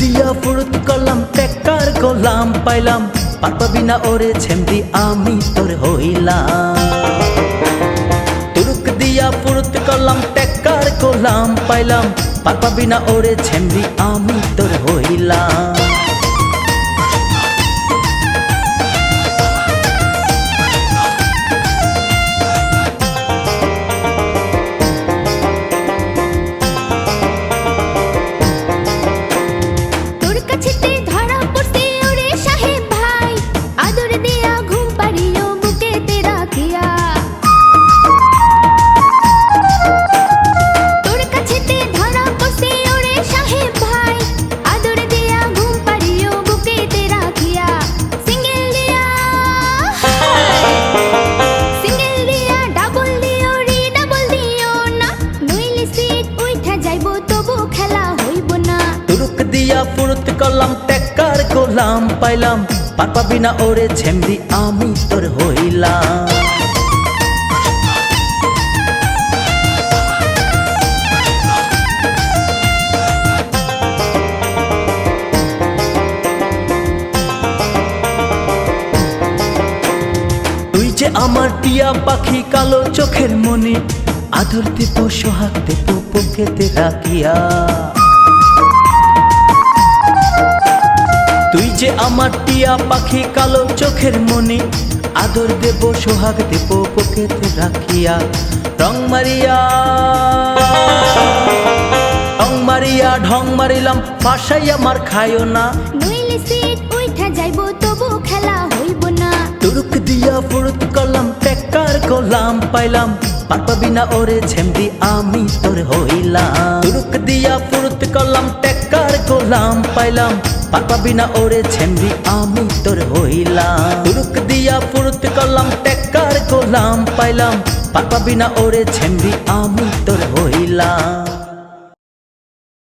দিয়া ফুরুত করলাম টেক্কার গোলাম পাইলাম। পারপাবি না ওরে ছেমদি আমি তোর হইলাম। তুরুক দিয়া ফুরুত করলাম টেক্কার গোলাম পাইলাম। পারপাবি না ওরে ছেমদি আমি তোর হইলাম। দিয়া ফুরুত করলাম, টেক্কার গোলাম পাইলাম। না ওরে ছেমদি আমি তোর হইলাম। যে আমার টিয়া পাখি কালো চোখের মনি আদর দেব, সোহাগ বুকেতে রাখিয়া। যে আমার টিয়া পাখি কালো চোখের মনি আদর দেব সোহাগ দেব বুকেতে রাখিয়া। রং মারিয়া রং মারিয়া ঢং মারিলাম ফাঁসাই আমার খায়ও না। নইলে সিট উইঠা যাইবো তবু খেলা হইব না। তুরুক দিয়া ফুরুত করলাম টেক্কার গোলাম পাইলাম। পারপাবি না ওরে ছেমদি আমি তোর হইলাম। তুরুক দিয়া ফুরুত করলাম টেক্কার গোলাম পাইলাম। পারপাবি না ওরে ছেমরি, আমি তোর হইলাম। তুরুক দিয়া পুরুত করলাম, টেক্কার গোলাম পাইলাম। পাপা বিনা ওরে ছেমরি, আমি তোর হইলাম।